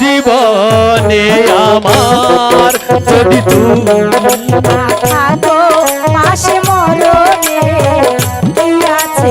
জীবনে আমার যদি তুমি মাসে মরণে আছে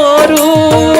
করুণ।